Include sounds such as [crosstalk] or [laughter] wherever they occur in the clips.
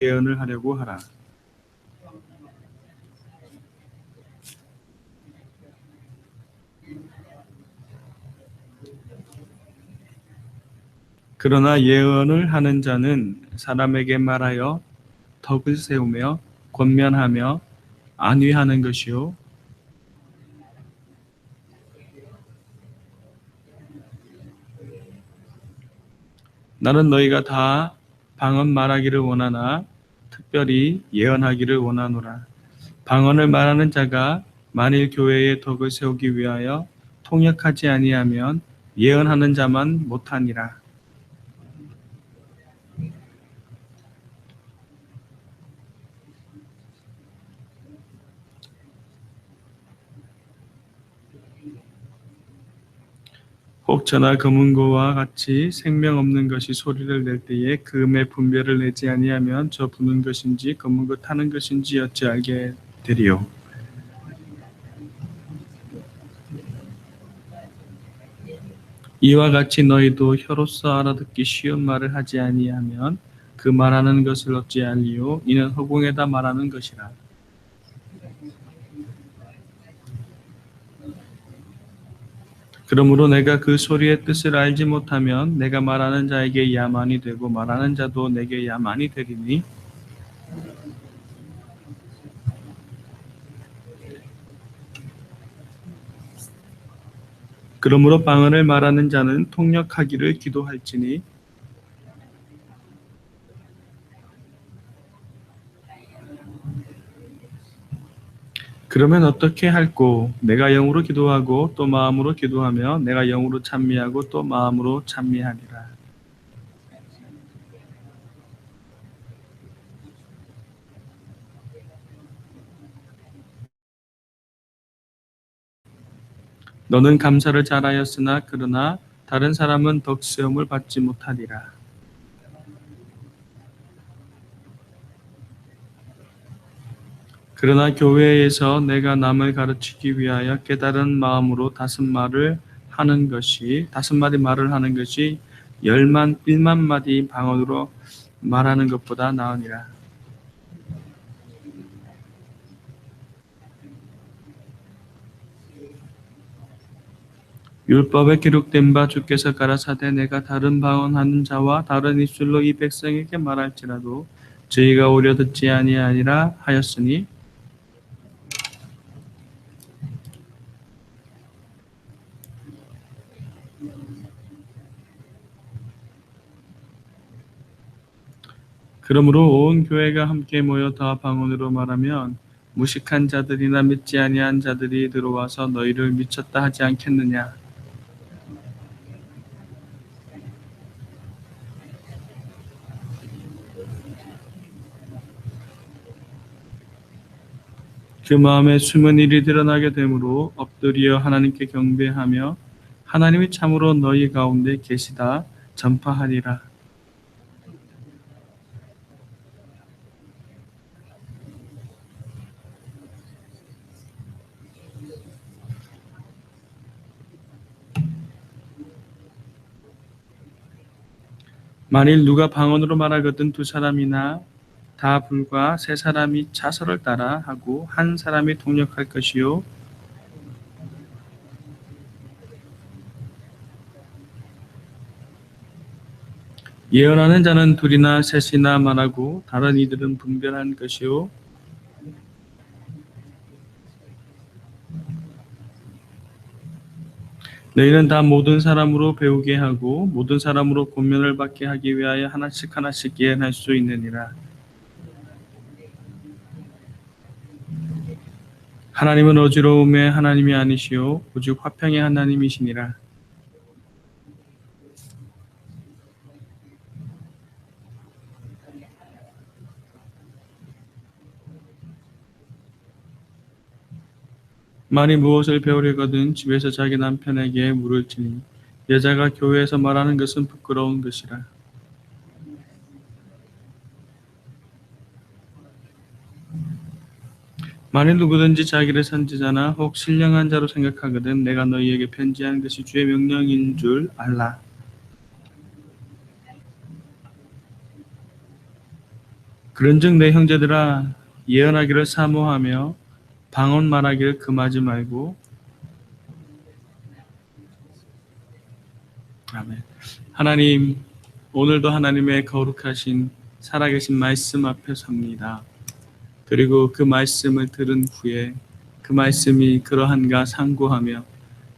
예언을 하려고 하라. 그러나 예언을 하는 자는 사람에게 말하여 덕을 세우며 권면하며 안위하는 것이요 나는 너희가 다 방언 말하기를 원하나 특별히 예언하기를 원하노라. 방언을 말하는 자가 만일 교회의 덕을 세우기 위하여 통역하지 아니하면 예언하는 자만 못하니라. 혹 저나 금은고와 같이 생명 없는 것이 소리를 낼 때에 그 음의 분별을 내지 아니하면 저 부는 것인지 금은고 타는 것인지 어찌 알게 되리요. 이와 같이 너희도 혀로서 알아듣기 쉬운 말을 하지 아니하면 그 말하는 것을 어찌 알리요? 이는 허공에다 말하는 것이라. 그러므로 내가 그 소리의 뜻을 알지 못하면 내가 말하는 자에게 야만이 되고 말하는 자도 내게 야만이 되리니. 그러므로 방언을 말하는 자는 통역하기를 기도할지니 그러면 어떻게 할꼬? 내가 영으로 기도하고 또 마음으로 기도하며 내가 영으로 찬미하고 또 마음으로 찬미하리라. 너는 감사를 잘하였으나 그러나 다른 사람은 덕수염을 받지 못하리라. 그러나 교회에서 내가 남을 가르치기 위하여 깨달은 마음으로 다섯 말을 하는 것이 다섯 마디 말을 하는 것이 열만 일만 마디 방언으로 말하는 것보다 나으니라. 율법에 기록된 바 주께서 가라사대 내가 다른 방언하는 자와 다른 입술로 이 백성에게 말할지라도 저희가 오려 듣지 아니하니라 하였으니 그러므로 온 교회가 함께 모여 다 방언으로 말하면 무식한 자들이나 믿지 아니한 자들이 들어와서 너희를 미쳤다 하지 않겠느냐 그 마음에 숨은 일이 드러나게 되므로 엎드려 하나님께 경배하며 하나님이 참으로 너희 가운데 계시다 전파하리라. 만일 누가 방언으로 말하거든 두 사람이나 다 불과 세 사람이 차서를 따라 하고 한 사람이 통역할 것이요. 예언하는 자는 둘이나 셋이나 말하고 다른 이들은 분별한 것이요 너희는 다 모든 사람으로 배우게 하고 모든 사람으로 권면을 받게 하기 위하여 하나씩 하나씩 예언할 수 있느니라. 하나님은 어지러움의 하나님이 아니시오 오직 화평의 하나님이시니라. 만일 무엇을 배우려거든 집에서 자기 남편에게 물을지니 여자가 교회에서 말하는 것은 부끄러운 것이라. 만일 누구든지 자기를 선지자나 혹 신령한 자로 생각하거든 내가 너희에게 편지한 것이 주의 명령인 줄 알라. 그런즉 내 형제들아 예언하기를 사모하며 방언 말하기를 금하지 말고 아멘. 하나님 오늘도 하나님의 거룩하신 살아계신 말씀 앞에 섭니다. 그리고 그 말씀을 들은 후에 그 말씀이 그러한가 상고하며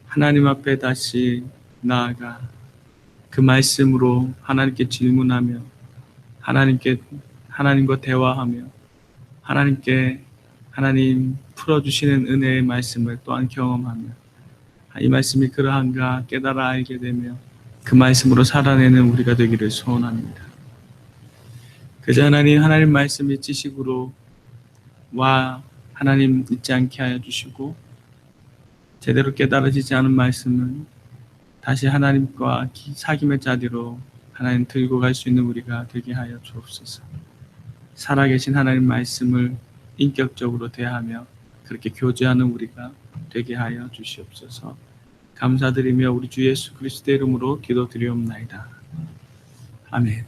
하나님 앞에 다시 나아가 그 말씀으로 하나님께 질문하며 하나님께 하나님과 대화하며 하나님께 하나님 풀어주시는 은혜의 말씀을 또한 경험하며 이 말씀이 그러한가 깨달아 알게 되며 그 말씀으로 살아내는 우리가 되기를 소원합니다. 그저 하나님 하나님 말씀이 지식으로 와 하나님 잊지 않게 하여 주시고 제대로 깨달아지지 않은 말씀은 다시 하나님과 기- 사귐의 자리로 하나님 들고 갈 수 있는 우리가 되게 하여 주옵소서. 살아계신 하나님 말씀을 인격적으로 대하며 그렇게 교제하는 우리가 되게 하여 주시옵소서. 감사드리며 우리 주 예수 그리스도의 이름으로 기도드리옵나이다. 아멘.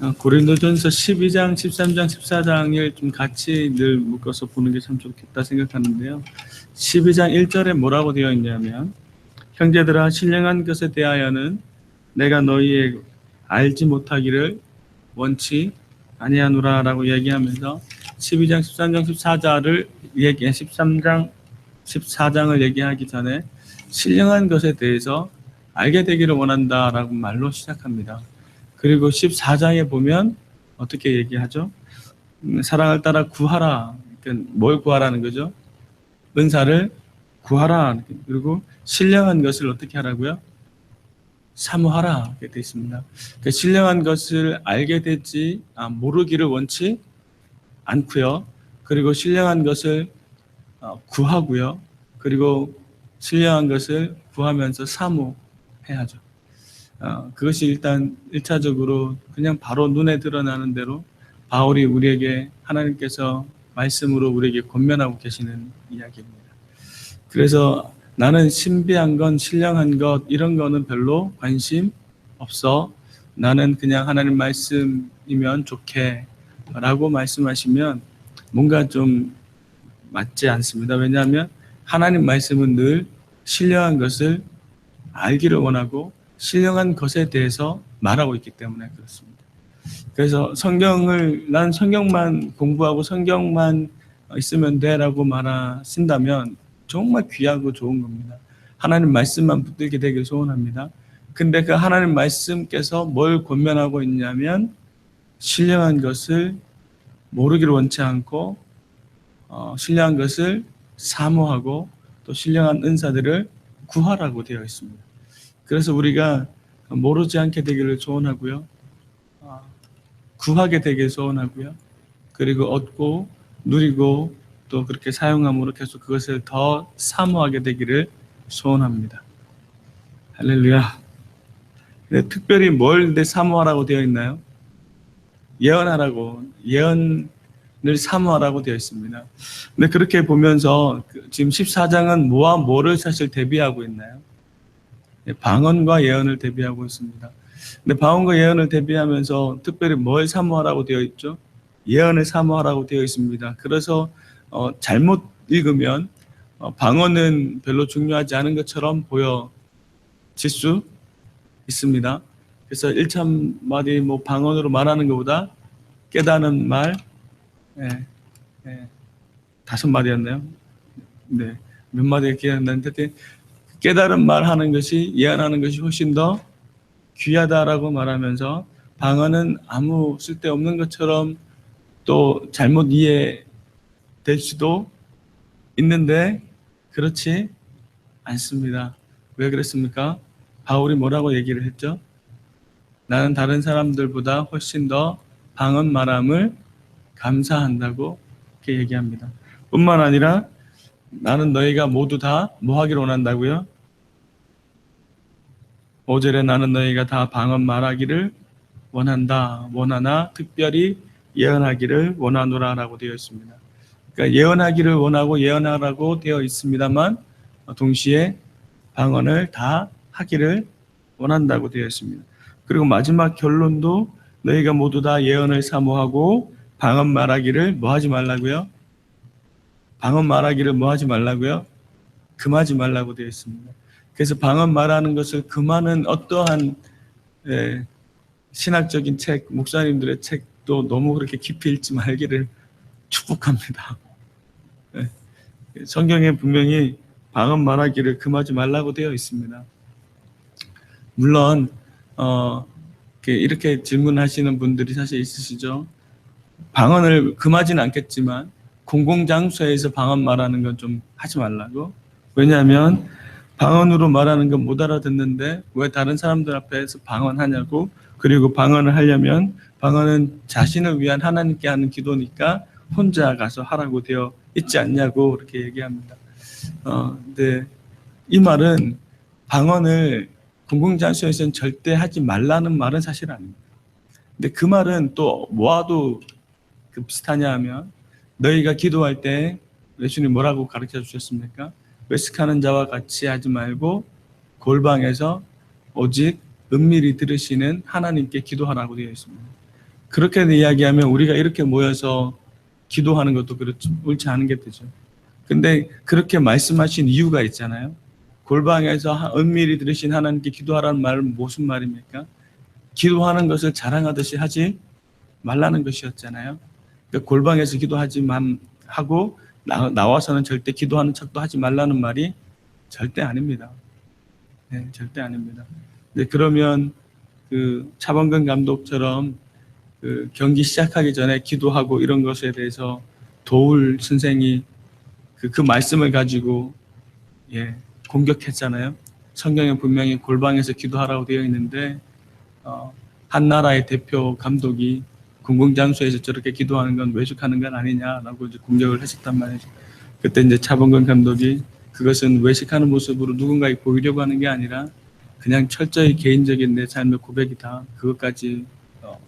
어, 고린도전서 12장, 13장, 14장을 좀 같이 늘 묶어서 보는 게 참 좋겠다 생각하는데요. 12장 1절에 뭐라고 되어 있냐면 형제들아 신령한 것에 대하여는 내가 너희의 알지 못하기를 원치 아니하노라라고 얘기하면서 12장 13장 14절을 얘기 13장 14장을 얘기하기 전에 신령한 것에 대해서 알게 되기를 원한다라고 말로 시작합니다. 그리고 14장에 보면 어떻게 얘기하죠? 음, 사랑을 따라 구하라. 그러니까 뭘 구하라는 거죠? 은사를 구하라. 그리고 신령한 것을 어떻게 하라고요? 사모하라. 이렇게 되어 있습니다. 그 신령한 것을 알게 되지 아, 모르기를 원치 않고요. 그리고 신령한 것을 어, 구하고요. 그리고 신령한 것을 구하면서 사모해야죠. 어, 그것이 일단 일차적으로 그냥 바로 눈에 드러나는 대로 바울이 우리에게 하나님께서 말씀으로 우리에게 권면하고 계시는 이야기입니다. 그래서 나는 신비한 건 신령한 것 이런 거는 별로 관심 없어. 나는 그냥 하나님 말씀이면 좋게 라고 말씀하시면 뭔가 좀 맞지 않습니다. 왜냐하면 하나님 말씀은 늘 신령한 것을 알기를 원하고 신령한 것에 대해서 말하고 있기 때문에 그렇습니다. 그래서 성경을 난 성경만 공부하고 성경만 있으면 돼라고 말하신다면 정말 귀하고 좋은 겁니다. 하나님 말씀만 붙들게 되길 소원합니다. 근데 그 하나님 말씀께서 뭘 권면하고 있냐면 신령한 것을 모르기를 원치 않고 어, 신령한 것을 사모하고 또 신령한 은사들을 구하라고 되어 있습니다. 그래서 우리가 모르지 않게 되기를 소원하고요. 어, 구하게 되길 소원하고요. 그리고 얻고 누리고 또 그렇게 사용함으로 계속 그것을 더 사모하게 되기를 소원합니다. 할렐루야. 근데 특별히 뭘 내 사모하라고 되어 있나요? 예언하라고 예언을 사모하라고 되어 있습니다. 근데 그렇게 보면서 그 지금 14장은 뭐와 뭐를 사실 대비하고 있나요? 예, 방언과 예언을 대비하고 있습니다. 근데 방언과 예언을 대비하면서 특별히 뭘 사모하라고 되어 있죠? 예언을 사모하라고 되어 있습니다. 그래서 어, 잘못 읽으면 어, 방언은 별로 중요하지 않은 것처럼 보여질 수 있습니다. 그래서 1차 마디 뭐 방언으로 말하는 것보다 깨닫는 말, 예, 예, 다섯 마디였나요? 네, 몇 마디 기억나는데 깨달은 말 하는 것이 예언하는 것이 훨씬 더 귀하다라고 말하면서 방언은 아무 쓸데없는 것처럼 또 잘못 이해될 수도 있는데 그렇지 않습니다. 왜 그랬습니까? 바울이 뭐라고 얘기를 했죠? 나는 다른 사람들보다 훨씬 더 방언 말함을 감사한다고 이렇게 얘기합니다. 뿐만 아니라 나는 너희가 모두 다 뭐 하기를 원한다고요? 5절에 나는 너희가 다 방언 말하기를 원한다. 원하나 특별히 예언하기를 원하노라 라고 되어 있습니다. 그러니까 예언하기를 원하고 예언하라고 되어 있습니다만 동시에 방언을 다 하기를 원한다고 되어 있습니다. 그리고 마지막 결론도 너희가 모두 다 예언을 사모하고 방언 말하기를 뭐 하지 말라고요? 방언 말하기를 뭐 하지 말라고요? 금하지 말라고 되어 있습니다. 그래서 방언 말하는 것을 금하는 어떠한 예, 신학적인 책, 목사님들의 책도 너무 그렇게 깊이 읽지 말기를 축복합니다. 예, 성경에 분명히 방언 말하기를 금하지 말라고 되어 있습니다. 물론 어, 이렇게- 이렇게 질문하시는 분들이 사실 있으시죠. 방언을 금하지는 않겠지만 공공장소에서 방언 말하는 건 좀 하지 말라고. 왜냐하면 방언으로 말하는 건 못 알아듣는데 왜 다른 사람들 앞에서 방언하냐고. 그리고 방언을 하려면 방언은 자신을 위한 하나님께 하는 기도니까 혼자 가서 하라고 되어 있지 않냐고 그렇게 얘기합니다. 어, 근데 이 말은 방언을 공공장소에서는 절대 하지 말라는 말은 사실 아닙니다. 근데 그 말은 또 뭐와도 그 비슷하냐 하면 너희가 기도할 때 예수님 뭐라고 가르쳐 주셨습니까? 외식하는 자와 같이 하지 말고 골방에서 오직 은밀히 들으시는 하나님께 기도하라고 되어 있습니다. 그렇게 이야기하면 우리가 이렇게 모여서 기도하는 것도 그렇지 않은 게 되죠. 근데 그렇게 말씀하신 이유가 있잖아요. 골방에서 하- 은밀히 들으신 하나님께 기도하라는 말은 무슨 말입니까? 기도하는 것을 자랑하듯이 하지 말라는 것이었잖아요. 그러니까 골방에서 기도하지만 하고 나, 나와서는 절대 기도하는 척도 하지 말라는 말이 절대 아닙니다. 네, 절대 아닙니다. 네, 그러면 그 차범근 감독처럼 그 경기 시작하기 전에 기도하고 이런 것에 대해서 도울 선생이 그, 그 말씀을 가지고 예, 공격했잖아요. 성경에 분명히 골방에서 기도하라고 되어 있는데 어, 한 나라의 대표 감독이 공공장소에서 저렇게 기도하는 건 외식하는 건 아니냐라고 이제 공격을 했었단 말이죠. 그때 이제 차범근 감독이 그것은 외식하는 모습으로 누군가에 보이려고 하는 게 아니라 그냥 철저히 개인적인 내 삶의 고백이다. 그것까지 어,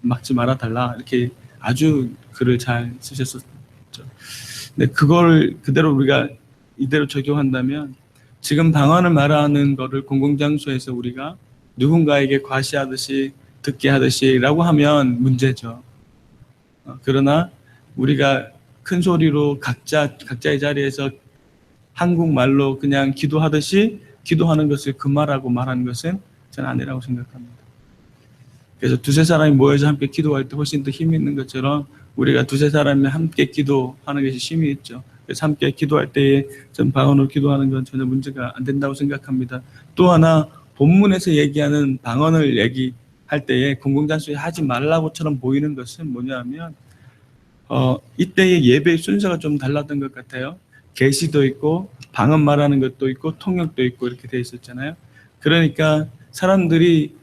막지 말아 달라. 이렇게 아주 글을 잘 쓰셨었죠. 근데 그걸 그대로 우리가 이대로 적용한다면 지금 방언을 말하는 거를 공공장소에서 우리가 누군가에게 과시하듯이 듣게 하듯이라고 하면 문제죠. 어, 그러나 우리가 큰 소리로 각자 각자의 자리에서 한국말로 그냥 기도하듯이 기도하는 것을 금하라고 말하는 것은 저는 아니라고 생각합니다. 그래서 두세 사람이 모여서 함께 기도할 때 훨씬 더 힘이 있는 것처럼 우리가 두세 사람이 함께 기도하는 것이 힘이 있죠. 그래서 함께 기도할 때에 전 방언으로 기도하는 건 전혀 문제가 안 된다고 생각합니다. 또 하나 본문에서 얘기하는 방언을 얘기할 때에 공공장소에 하지 말라고처럼 보이는 것은 뭐냐면 어, 이때의 예배 순서가 좀 달랐던 것 같아요. 계시도 있고 방언 말하는 것도 있고 통역도 있고 이렇게 돼 있었잖아요. 그러니까 사람들이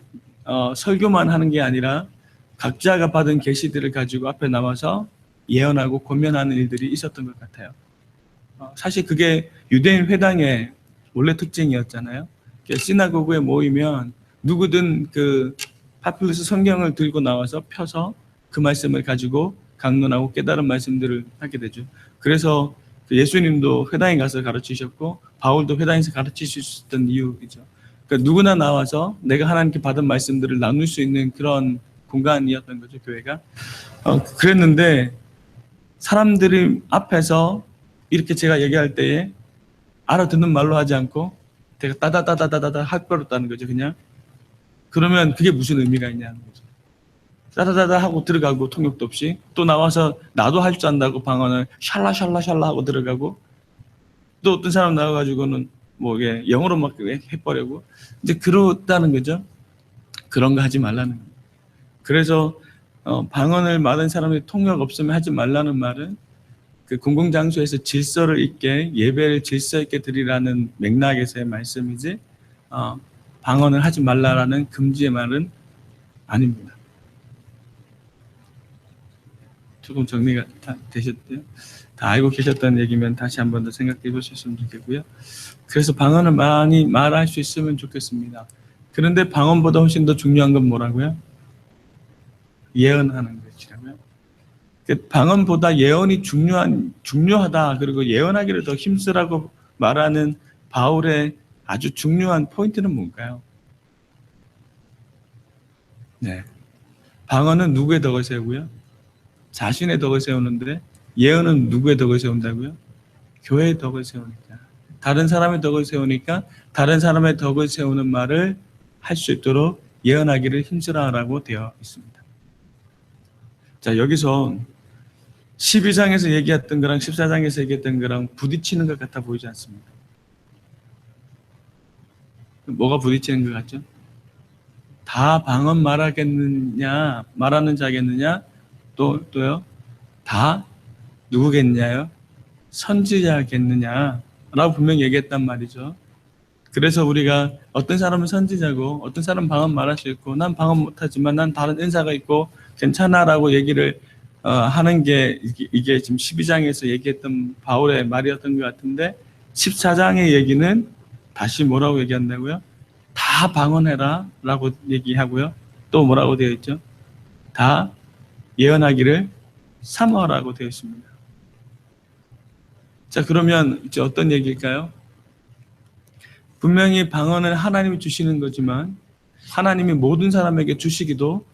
어, 설교만 하는 게 아니라 각자가 받은 계시들을 가지고 앞에 나와서 예언하고 권면하는 일들이 있었던 것 같아요. 어, 사실 그게 유대인 회당의 원래 특징이었잖아요. 이렇게 시나고그에 모이면 누구든 그 파퓰루스 성경을 들고 나와서 펴서 그 말씀을 가지고 강론하고 깨달은 말씀들을 하게 되죠. 그래서 그 예수님도 회당에 가서 가르치셨고 바울도 회당에서 가르치셨던 이유이죠. 그러니까 누구나 나와서 내가 하나님께 받은 말씀들을 나눌 수 있는 그런 공간이었던 거죠 교회가. 어, 그랬는데 사람들이 앞에서 이렇게 제가 얘기할 때에 알아듣는 말로 하지 않고 제가 따다다다다다다 할 거였다는 거죠 그냥. 그러면 그게 무슨 의미가 있냐는 거죠. 따다다다 하고 들어가고 통역도 없이 또 나와서 나도 할 줄 안다고 방언을 샬라샬라샬라 하고 들어가고 또 어떤 사람 나와가지고는 뭐 이게 영어로 막 해버리고 이제 그렇다는 거죠. 그런 거 하지 말라는 거예요. 그래서 어, 방언을 많은 사람이 통역 없으면 하지 말라는 말은 그 공공장소에서 질서를 있게 예배를 질서 있게 드리라는 맥락에서의 말씀이지 어, 방언을 하지 말라라는 금지의 말은 아닙니다. 조금 정리가 다 되셨대요. 다 알고 계셨다는 얘기면 다시 한 번 더 생각해 보셨으면 좋겠고요. 그래서 방언을 많이 말할 수 있으면 좋겠습니다. 그런데 방언보다 훨씬 더 중요한 건 뭐라고요? 예언하는. 그 방언보다 예언이 중요한 중요하다. 그리고 예언하기를 더 힘쓰라고 말하는 바울의 아주 중요한 포인트는 뭔가요? 네. 방언은 누구의 덕을 세우고요? 자신의 덕을 세우는데 예언은 누구의 덕을 세운다고요? 교회의 덕을 세우니까. 다른 사람의 덕을 세우니까 다른 사람의 덕을 세우는 말을 할 수 있도록 예언하기를 힘쓰라라고 되어 있습니다. 자, 여기서 12장에서 얘기했던 거랑 14장에서 얘기했던 거랑 부딪히는 것 같아 보이지 않습니다. 뭐가 부딪히는 것 같죠? 다 방언 말하겠느냐, 말하는 자겠느냐, 또, 또요, 다 누구겠냐요? 선지자겠느냐, 라고 분명히 얘기했단 말이죠. 그래서 우리가 어떤 사람은 선지자고, 어떤 사람은 방언 말할 수 있고, 난 방언 못하지만 난 다른 은사가 있고, 괜찮아 라고 얘기를 어, 하는 게 이게, 지금 12장에서 얘기했던 바울의 말이었던 것 같은데 14장의 얘기는 다시 뭐라고 얘기한다고요? 다 방언해라 라고 얘기하고요. 또 뭐라고 되어 있죠? 다 예언하기를 사모하라고 되어 있습니다. 자, 그러면 이제 어떤 얘기일까요? 분명히 방언은 하나님이 주시는 거지만 하나님이 모든 사람에게 주시기도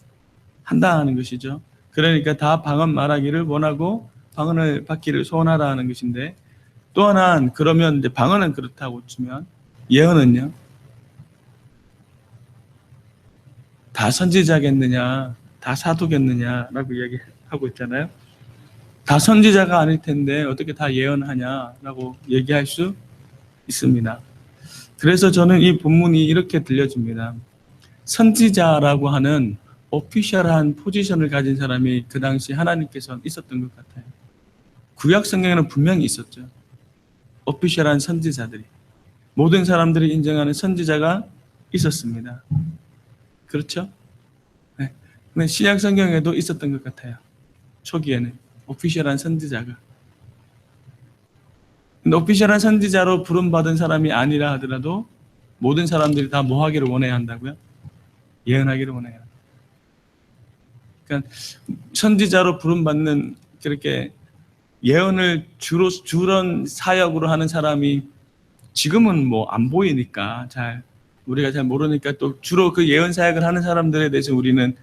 한다는 것이죠. 그러니까 다 방언 말하기를 원하고 방언을 받기를 소원하라는 것인데 또 하나는 그러면 이제 방언은 그렇다고 치면 예언은요? 다 선지자겠느냐, 다 사도겠느냐라고 얘기하고 있잖아요. 다 선지자가 아닐 텐데 어떻게 다 예언하냐라고 얘기할 수 있습니다. 그래서 저는 이 본문이 이렇게 들려집니다. 선지자라고 하는 오피셜한 포지션을 가진 사람이 그 당시 하나님께서 있었던 것 같아요. 구약 성경에는 분명히 있었죠. 오피셜한 선지자들이 모든 사람들이 인정하는 선지자가 있었습니다. 그렇죠? 네. 근데 신약 성경에도 있었던 것 같아요. 초기에는 오피셜한 선지자가. 근데 오피셜한 선지자로 부름받은 사람이 아니라 하더라도 모든 사람들이 다 뭐 하기를 원해야 한다고요? 예언하기를 원해요. 그러니까 선지자로 부름받는 그렇게 예언을 주로 주런 사역으로 하는 사람이 지금은 뭐 안 보이니까 잘 우리가 잘 모르니까 또 주로 그 예언 사역을 하는 사람들에 대해서 우리는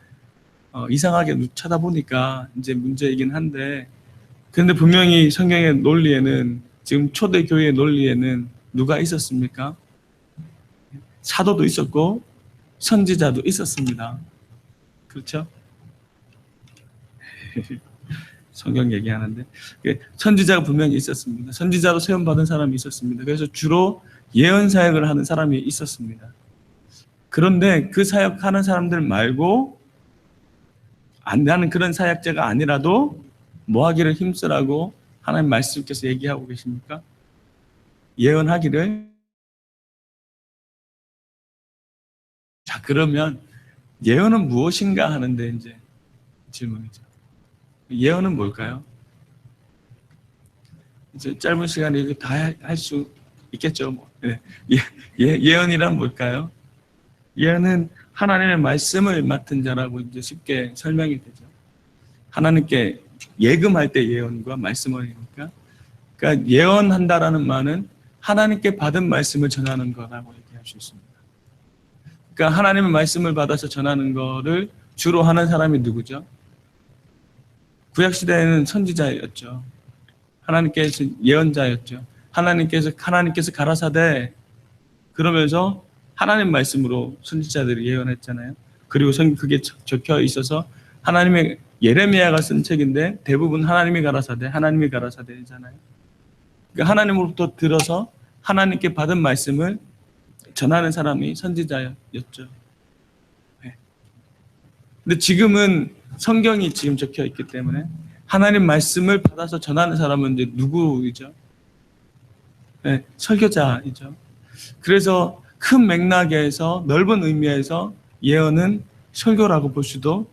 어, 이상하게 쳐다보니까 이제 문제이긴 한데 근데 분명히 성경의 논리에는 지금 초대 교회의 논리에는 누가 있었습니까? 사도도 있었고 선지자도 있었습니다. 그렇죠? [laughs] 성경 얘기하는데 선지자가 분명히 있었습니다. 선지자로 세움 받은 사람이 있었습니다. 그래서 주로 예언 사역을 하는 사람이 있었습니다. 그런데 그 사역하는 사람들 말고 안 하는 그런 사역자가 아니라도 뭐 하기를 힘쓰라고 하나님 말씀께서 얘기하고 계십니까? 예언하기를 자 그러면 예언은 무엇인가 하는데 이제 질문이죠. 예언은 뭘까요? 이제 짧은 시간에 이렇게 다 할 수 있겠죠. 뭐. 예, 예, 예 언이란 뭘까요? 예언은 하나님의 말씀을 맡은 자라고 이제 쉽게 설명이 되죠. 하나님께 예금할 때 예언과 말씀이니까. 그러니까 예언한다라는 말은 하나님께 받은 말씀을 전하는 거라고 얘기할 수 있습니다. 그러니까 하나님의 말씀을 받아서 전하는 거를 주로 하는 사람이 누구죠? 구약 시대에는 선지자였죠. 하나님께서 예언자였죠. 하나님께서 하나님께서 가라사대 그러면서 하나님 말씀으로 선지자들이 예언했잖아요. 그리고 성 그게 적혀 있어서 하나님의 예레미야가 쓴 책인데 대부분 하나님이 가라사대 하나님이 가라사대잖아요. 그러니까 하나님으로부터 들어서 하나님께 받은 말씀을 전하는 사람이 선지자였죠. 네. 근데 지금은 성경이 지금 적혀 있기 때문에 하나님 말씀을 받아서 전하는 사람은 이제 누구이죠? 네, 설교자이죠. 그래서 큰 맥락에서 넓은 의미에서 예언은 설교라고 볼 수도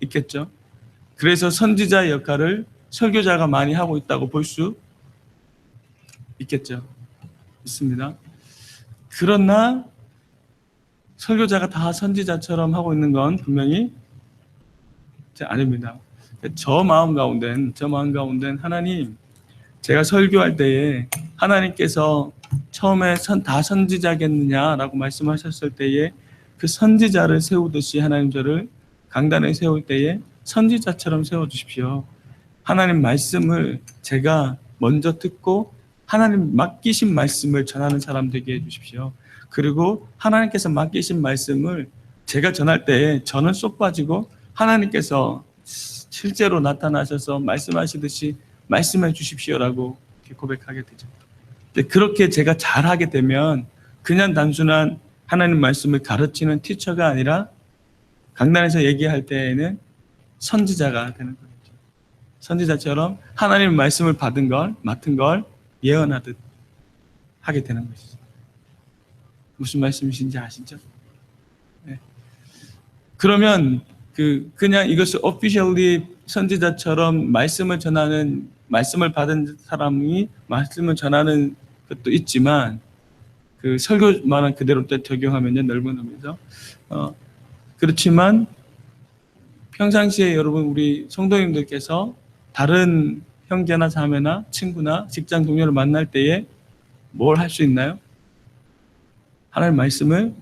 있겠죠. 그래서 선지자의 역할을 설교자가 많이 하고 있다고 볼 수 있겠죠. 있습니다. 그러나 설교자가 다 선지자처럼 하고 있는 건 분명히 아닙니다. 저 마음 가운데는 저 마음 가운데는 하나님 제가 설교할 때에 하나님께서 처음에 선, 다 선지자겠느냐라고 말씀하셨을 때에 그 선지자를 세우듯이 하나님 저를 강단에 세울 때에 선지자처럼 세워 주십시오. 하나님 말씀을 제가 먼저 듣고 하나님 맡기신 말씀을 전하는 사람 되게 해 주십시오. 그리고 하나님께서 맡기신 말씀을 제가 전할 때 저는 쏙 빠지고 하나님께서 실제로 나타나셔서 말씀하시듯이 말씀해 주십시오라고 고백하게 되죠. 그렇게 제가 잘하게 되면 그냥 단순한 하나님 말씀을 가르치는 티처가 아니라 강단에서 얘기할 때에는 선지자가 되는 거죠. 선지자처럼 하나님 말씀을 받은 걸 맡은 걸 예언하듯 하게 되는 것이죠. 무슨 말씀이신지 아시죠? 네. 그러면 그 그냥 이것을 officially 선지자처럼 말씀을 전하는 말씀을 받은 사람이 말씀을 전하는 것도 있지만 그 설교만한 그대로 또 적용하면요 넓은 의미에서 어 그렇지만 평상시에 여러분 우리 성도님들께서 다른 형제나 자매나 친구나 직장 동료를 만날 때에 뭘 할 수 있나요? 하나님 말씀을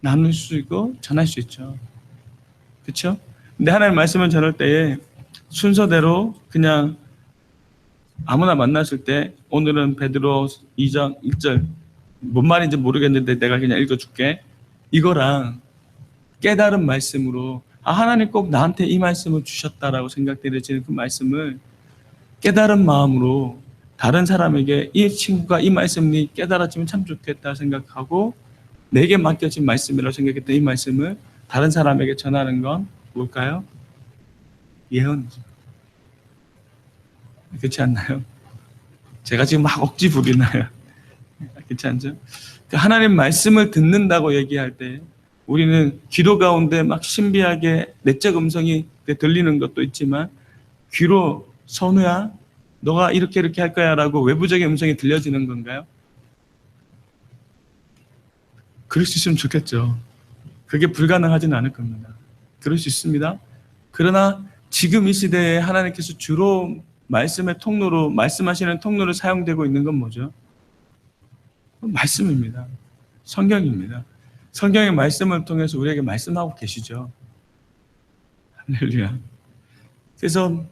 나눌 수 있고 전할 수 있죠. 그렇죠? 근데 하나님 말씀을 전할 때에 순서대로 그냥 아무나 만났을 때 오늘은 베드로 2장 1절 뭔 말인지 모르겠는데 내가 그냥 읽어줄게. 이거랑 깨달은 말씀으로 아 하나님 꼭 나한테 이 말씀을 주셨다라고 생각되어지는 그 말씀을 깨달은 마음으로 다른 사람에게 이 친구가 이 말씀이 깨달았으면 참 좋겠다 생각하고 내게 맡겨진 말씀이라고 생각했던 이 말씀을 다른 사람에게 전하는 건 뭘까요? 예언이죠. 그렇지 않나요? 제가 지금 막 억지 부리나요? [laughs] 않죠? 그 하나님 말씀을 듣는다고 얘기할 때 우리는 기도 가운데 막 신비하게 내적 음성이 들리는 것도 있지만 귀로 선우야 너가 이렇게 이렇게 할 거야 라고 외부적인 음성이 들려지는 건가요? 그럴 수 있으면 좋겠죠. 그게 불가능하지는 않을 겁니다. 그럴 수 있습니다. 그러나 지금 이 시대에 하나님께서 주로 말씀의 통로로 말씀하시는 통로로 사용되고 있는 건 뭐죠? 말씀입니다. 성경입니다. 성경의 말씀을 통해서 우리에게 말씀하고 계시죠. 할렐루야. 그래서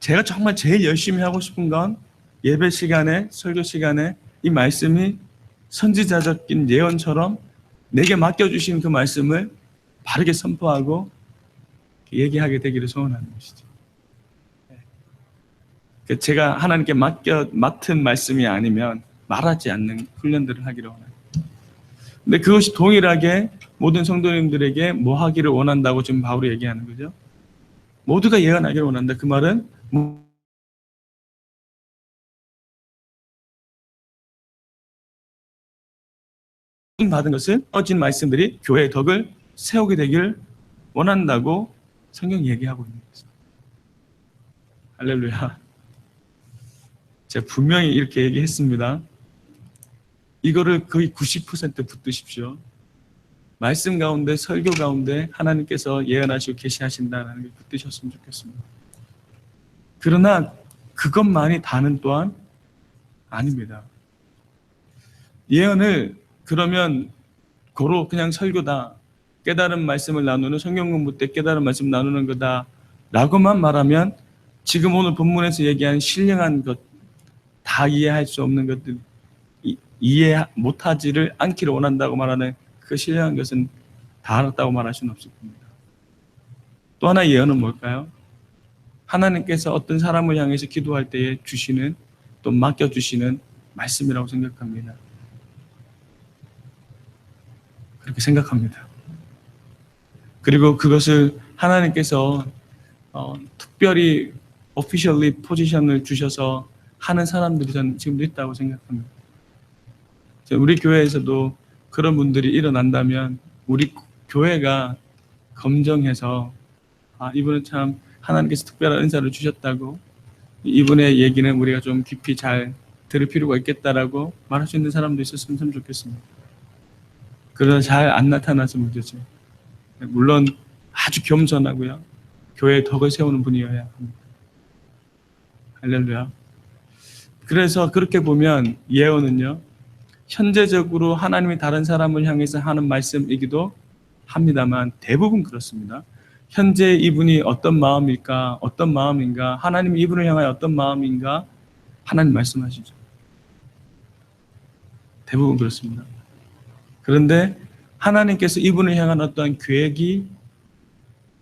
제가 정말 제일 열심히 하고 싶은 건 예배 시간에, 설교 시간에 이 말씀이 선지자적인 예언처럼 내게 맡겨주신 그 말씀을 바르게 선포하고 얘기하게 되기를 소원하는 것이죠. 그 제가 하나님께 맡겨, 맡은 말씀이 아니면 말하지 않는 훈련들을 하기를 원합니다. 근데 그것이 동일하게 모든 성도님들에게 뭐 하기를 원한다고 지금 바울이 얘기하는 거죠. 모두가 예언하기를 원한다. 그 말은 받은 것은 어진 말씀들이 교회의 덕을 세우게 되길 원한다고 성경이 얘기하고 있는 거죠. 할렐루야. 제가 분명히 이렇게 얘기했습니다. 이거를 거의 90% 붙드십시오. 말씀 가운데 설교 가운데 하나님께서 예언하시고 계시하신다는 게 붙드셨으면 좋겠습니다. 그러나 그것만이 다는 또한 아닙니다. 예언을 그러면 고로 그냥 설교다. 깨달은 말씀을 나누는 성경 공부 때 깨달은 말씀 나누는 거다. 라고만 말하면 지금 오늘 본문에서 얘기한 신령한 것, 다 이해할 수 없는 것들, 이, 이해 못하지를 않기를 원한다고 말하는 그 신령한 것은 다 알았다고 말할 수는 없을 겁니다. 또 하나 예언은 뭘까요? 하나님께서 어떤 사람을 향해서 기도할 때에 주시는 또 맡겨주시는 말씀이라고 생각합니다. 그렇게 생각합니다. 그리고 그것을 하나님께서 어, 특별히 오피셜리 포지션을 주셔서 하는 사람들이 저는 지금도 있다고 생각합니다. 우리 교회에서도 그런 분들이 일어난다면 우리 교회가 검정해서 아 이분은 참 하나님께서 특별한 은사를 주셨다고 이분의 얘기는 우리가 좀 깊이 잘 들을 필요가 있겠다라고 말할 수 있는 사람도 있었으면 참 좋겠습니다. 그러나 잘 안 나타나서 문제죠. 물론 아주 겸손하고요. 교회에 덕을 세우는 분이어야 합니다. 할렐루야. 그래서 그렇게 보면 예언은요. 현재적으로 하나님이 다른 사람을 향해서 하는 말씀이기도 합니다만 대부분 그렇습니다. 현재 이분이 어떤 마음일까? 어떤 마음인가? 하나님 이분을 향하여 어떤 마음인가? 하나님 말씀하시죠. 대부분 그렇습니다. 그런데 하나님께서 이분을 향한 어떠한 계획이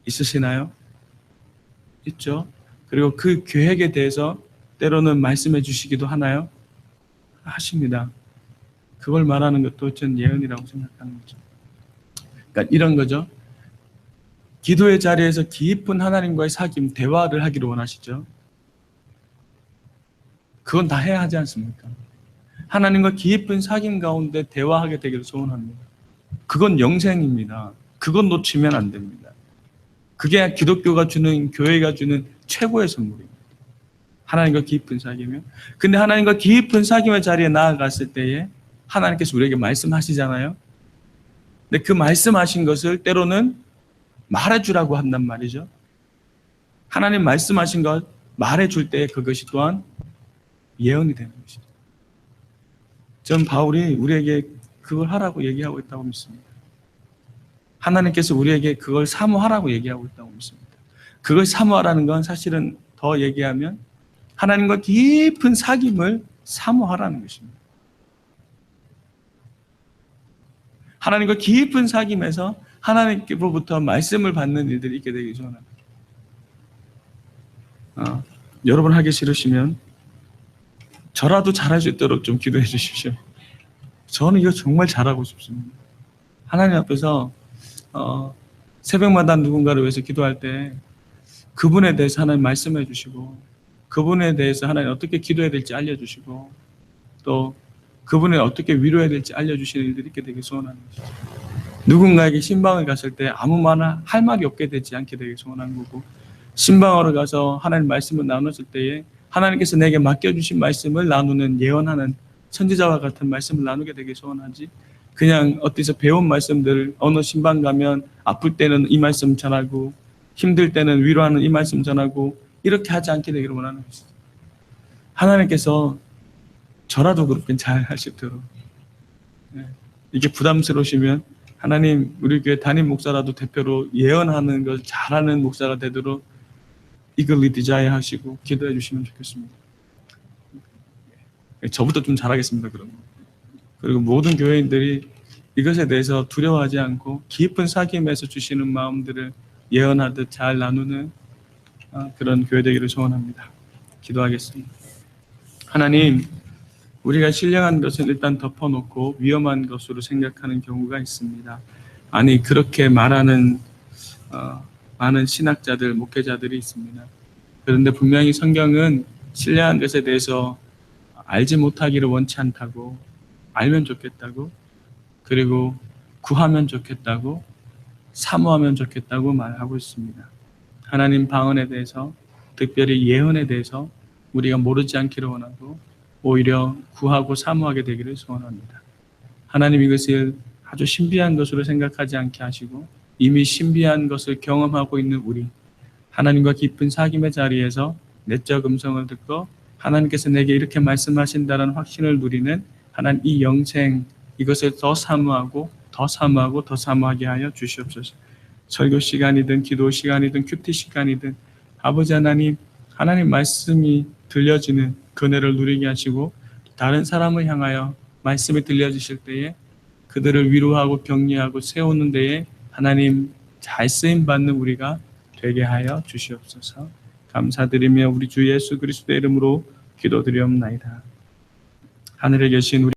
있으시나요? 있죠. 그리고 그 계획에 대해서 때로는 말씀해 주시기도 하나요? 하십니다. 그걸 말하는 것도 전 예언이라고 생각하는 거죠. 그러니까 이런 거죠. 기도의 자리에서 깊은 하나님과의 사귐, 대화를 하기를 원하시죠. 그건 다 해야 하지 않습니까? 하나님과 깊은 사귐 가운데 대화하게 되기를 소원합니다. 그건 영생입니다. 그건 놓치면 안 됩니다. 그게 기독교가 주는, 교회가 주는 최고의 선물입니다. 하나님과 깊은 사귐이요. 근데 하나님과 깊은 사귐의 자리에 나아갔을 때에 하나님께서 우리에게 말씀하시잖아요. 근데 그 말씀하신 것을 때로는 말해주라고 한단 말이죠. 하나님 말씀하신 것 말해줄 때 그것이 또한 예언이 되는 것이죠. 전 바울이 우리에게 그걸 하라고 얘기하고 있다고 믿습니다. 하나님께서 우리에게 그걸 사모하라고 얘기하고 있다고 믿습니다. 그걸 사모하라는 건 사실은 더 얘기하면 하나님과 깊은 사귐을 사모하라는 것입니다. 하나님과 깊은 사귐에서 하나님께로부터 말씀을 받는 일들이 있게 되기 소원합니다. 어, 여러분 하기 싫으시면 저라도 잘할 수 있도록 좀 기도해 주십시오. 저는 이거 정말 잘하고 싶습니다. 하나님 앞에서 어, 새벽마다 누군가를 위해서 기도할 때 그분에 대해서 하나님 말씀해 주시고 그분에 대해서 하나님 어떻게 기도해야 될지 알려주시고 또 그분을 어떻게 위로해야 될지 알려주시는 일들이 있게 되기 소원하는 것이죠. 누군가에게 신방을 갔을 때 아무 말을 할 말이 없게 되지 않게 되기 소원한 거고 신방으로 가서 하나님 말씀을 나눴을 때에 하나님께서 내게 맡겨주신 말씀을 나누는 예언하는 선지자와 같은 말씀을 나누게 되기 소원하지 그냥 어디서 배운 말씀들을 어느 신방 가면 아플 때는 이 말씀 전하고 힘들 때는 위로하는 이 말씀 전하고 이렇게 하지 않게 되기를 원하는 것이죠. 하나님께서 저라도 그렇게 잘 있도록 네. 이게 부담스러우시면 하나님 우리 교회 담임 목사라도 대표로 예언하는 걸 잘하는 목사가 되도록 이글리 디자인 하시고 기도해 주시면 좋겠습니다. 네, 저부터 좀 잘하겠습니다. 그럼 그리고 모든 교회인들이 이것에 대해서 두려워하지 않고 깊은 사귐에서 주시는 마음들을 예언하듯 잘 나누는 어, 그런 교회 되기를 소원합니다. 기도하겠습니다. 하나님, 우리가 신령한 것은 일단 덮어놓고 위험한 것으로 생각하는 경우가 있습니다. 아니 그렇게 말하는 어, 많은 신학자들, 목회자들이 있습니다. 그런데 분명히 성경은 신령한 것에 대해서 알지 못하기를 원치 않다고 알면 좋겠다고 그리고 구하면 좋겠다고 사모하면 좋겠다고 말하고 있습니다. 하나님 방언에 대해서 특별히 예언에 대해서 우리가 모르지 않기를 원하고 오히려 구하고 사모하게 되기를 소원합니다. 하나님 이것을 아주 신비한 것으로 생각하지 않게 하시고 이미 신비한 것을 경험하고 있는 우리 하나님과 깊은 사귐의 자리에서 내적 음성을 듣고 하나님께서 내게 이렇게 말씀하신다는 확신을 누리는 하나님 이 영생 이것을 더 사모하고 더 사모하고 더 사모하게 하여 주시옵소서. 설교 시간이든 기도 시간이든 큐티 시간이든 아버지 하나님 하나님 말씀이 들려지는 그네를 누리게 하시고 다른 사람을 향하여 말씀이 들려주실 때에 그들을 위로하고 격려하고 세우는 데에 하나님 잘 쓰임 받는 우리가 되게 하여 주시옵소서. 감사드리며 우리 주 예수 그리스도의 이름으로 기도드리옵나이다. 하늘에 계신 우리